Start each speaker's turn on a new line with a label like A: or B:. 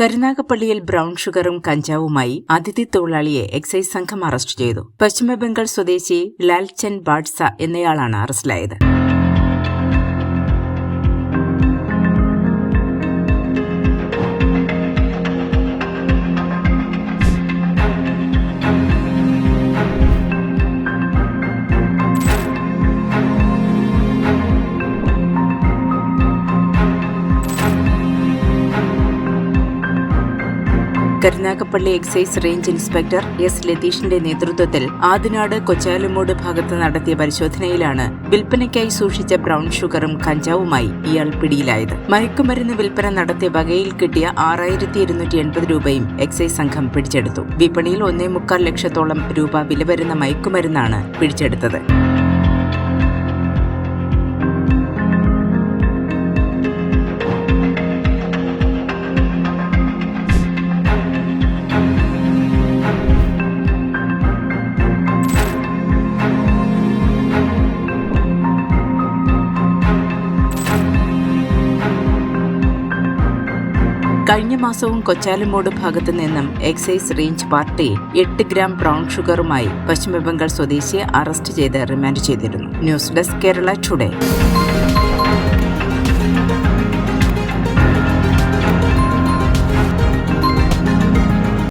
A: കരുനാഗപ്പള്ളിയിൽ brown ഷുഗറും കഞ്ചാവുമായി അതിഥി തൊഴിലാളിയെ എക്സൈസ് സംഘം അറസ്റ്റ് ചെയ്തു. പശ്ചിമബംഗാൾ സ്വദേശി ലാൽചൻ ബാഡ്സ എന്നയാളാണ് അറസ്റ്റിലായത്. Karunagappally excise range inspector S ലതീഷിന്റെ നേതൃത്വത്തിൽ ആദിനാട് കൊച്ചാലുമൂട് ഭാഗത്ത് നടത്തിയ പരിശോധനയിലാണ് വിൽപ്പനയ്ക്കായി സൂക്ഷിച്ച ബ്രൌൺ ഷുഗറും കഞ്ചാവുമായി ഇയാൾ പിടിയിലായത്. മയക്കുമരുന്ന് വിൽപ്പന നടത്തിയ വകയിൽ കിട്ടിയ ആറായിരത്തി ഇരുന്നൂറ്റി എൺപത് രൂപയും എക്സൈസ് സംഘം പിടിച്ചെടുത്തു. വിപണിയിൽ ഒന്നേ മുക്കാൽ ലക്ഷത്തോളം രൂപ വില വരുന്ന മയക്കുമരുന്നാണ് പിടിച്ചെടുത്തത്. കഴിഞ്ഞ മാസവും കൊച്ചാലുമൂട് ഭാഗത്തു നിന്നും എക്സൈസ് റേഞ്ച് പാർട്ടി എട്ട് ഗ്രാം ബ്രൗൺ ഷുഗറുമായി പശ്ചിമബംഗാൾ സ്വദേശിയെ അറസ്റ്റ് ചെയ്ത് റിമാൻഡ് ചെയ്തിരുന്നു. News desk Kerala today.